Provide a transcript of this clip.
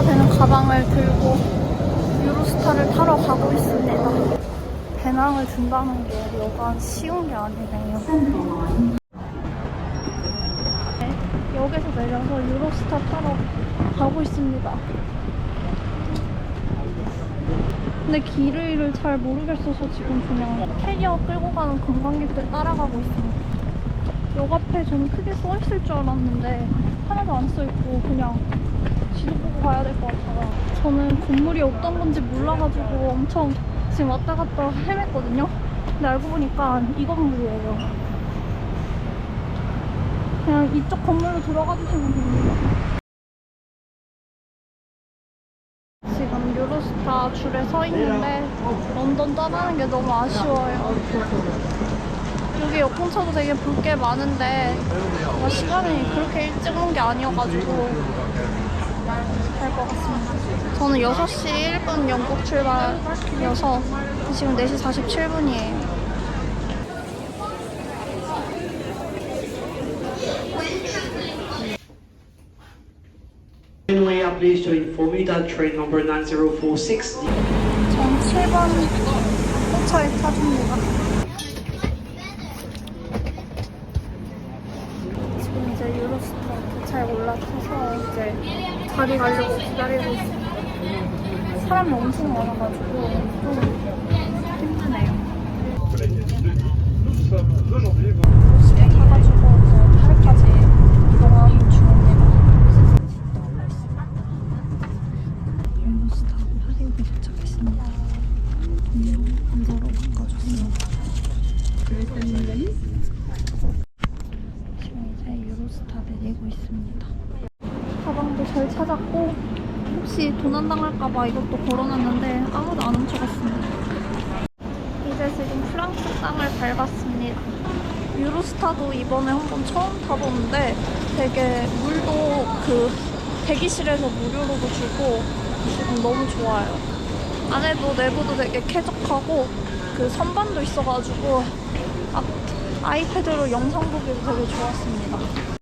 하나 되는 가방을 들고 유로스타를 타러 가고 있습니다. 배낭을 든다는 게 여간 쉬운 게 아니네요. 네, 역에서 내려서 유로스타 타러 가고 있습니다. 근데 길을 잘 모르겠어서 지금 그냥 캐리어 끌고 가는 관광객들 따라가고 있습니다. 역 앞에 저는 크게 써 있을 줄 알았는데 하나도 안 써 있고 그냥 지도 보고 가야 될 것 같아요. 저는 건물이 어떤 건지 몰라가지고 엄청 지금 왔다 갔다 헤맸거든요. 근데 알고 보니까 이 건물이에요. 그냥 이쪽 건물로 들어가 주시면 됩니다. 지금 유로스타 줄에 서 있는데 런던 떠나는 게 너무 아쉬워요. 여기 역공차도 되게 볼 게 많은데 뭔가 시간이 그렇게 일찍 온 게 아니어가지고 갈것 같습니다. 저는 6시 1분 영국 출발이어서 지금 4시 47분이에요. Railway are pleased to inform you that train number 9046 전 7번 호차에 타줍니다. 지금 이제 유로스타 잘 올라타서 이제 자리 가려고 기다리고 있어요. 사람이 엄청 많아가지고 좀 힘드네요. 집에 가가지고 이제 파리까지 이동하는 중입니다. 유로스타 파리역에 도착했습니다. 안녕, 안서로 바꿔주세요. 지금 이제 유로스타 내리고 있습니다. 가방도 잘 찾았고 혹시 도난 당할까봐 이것도 걸어놨는데 아무도 안 훔쳐갔습니다. 이제 지금 프랑스 땅을 밟았습니다. 유로스타도 이번에 한 번 처음 타보는데 되게 물도 그 대기실에서 무료로도 주고 지금 너무 좋아요. 안에도 내부도 되게 쾌적하고 그 선반도 있어가지고 아, 아이패드로 영상 보기도 되게 좋았습니다.